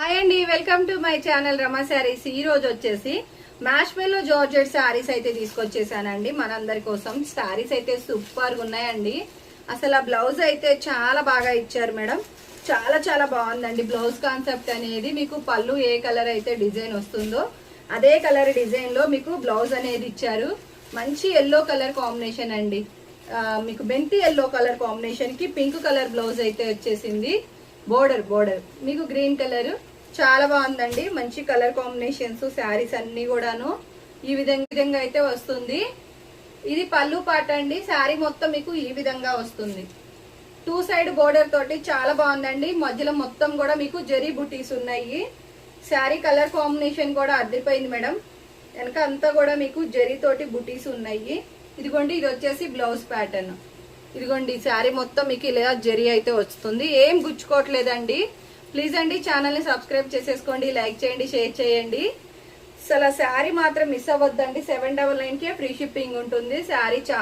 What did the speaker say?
Hi అండి welcome to my channel Rama sarees. ఈ రోజు వచ్చేసి మ్యాష్మెల్లో జార్జెట్ శారీస్ అయితే తీసుకొచ్చేసానండి. మనందరి కోసం శారీస్ అయితే సూపర్గా ఉన్నాయండి. అసలు ఆ బ్లౌజ్ అయితే చాలా బాగా ఇచ్చారు మేడం. చాలా చాలా బాగుందండి. బ్లౌజ్ కాన్సెప్ట్ అనేది మీకు పళ్ళు ఏ కలర్ అయితే డిజైన్ వస్తుందో అదే కలర్ డిజైన్లో మీకు బ్లౌజ్ అనేది ఇచ్చారు. మంచి ఎల్లో కలర్ కాంబినేషన్ అండి. మీకు బెంతి ఎల్లో కలర్ కాంబినేషన్కి పింక్ కలర్ బ్లౌజ్ అయితే వచ్చేసింది. బోర్డర్ బోర్డర్ మీకు గ్రీన్ కలర్ చాలా బాగుందండి. మంచి కలర్ కాంబినేషన్స్ శారీస్ అన్ని కూడాను. ఈ విధంగా విధంగా అయితే వస్తుంది. ఇది పళ్ళు పాట అండి. శారీ మొత్తం మీకు ఈ విధంగా వస్తుంది. టూ సైడ్ బోర్డర్ తోటి చాలా బాగుందండి. మధ్యలో మొత్తం కూడా మీకు జరీ బుటీస్ ఉన్నాయి. శారీ కలర్ కాంబినేషన్ కూడా అద్దరిపోయింది మేడం. వెనక అంతా కూడా మీకు జరీ తోటి బుటీస్ ఉన్నాయి. ఇదిగోండి ఇది వచ్చేసి బ్లౌజ్ ప్యాటర్న్ ఇదిగోండి ఈ శారీ మొత్తం మీకు ఇలా జరి అయితే వస్తుంది. ఏం గుచ్చుకోవట్లేదండి. ప్లీజ్ అండి ఛానల్ని సబ్స్క్రైబ్ చేసేసుకోండి లైక్ చేయండి షేర్ చేయండి. అసలు శారీ మాత్రం మిస్ అవ్వద్దండి. సెవెన్ డబల్ నైన్కే ఫ్రీ షిప్పింగ్ ఉంటుంది. శారీ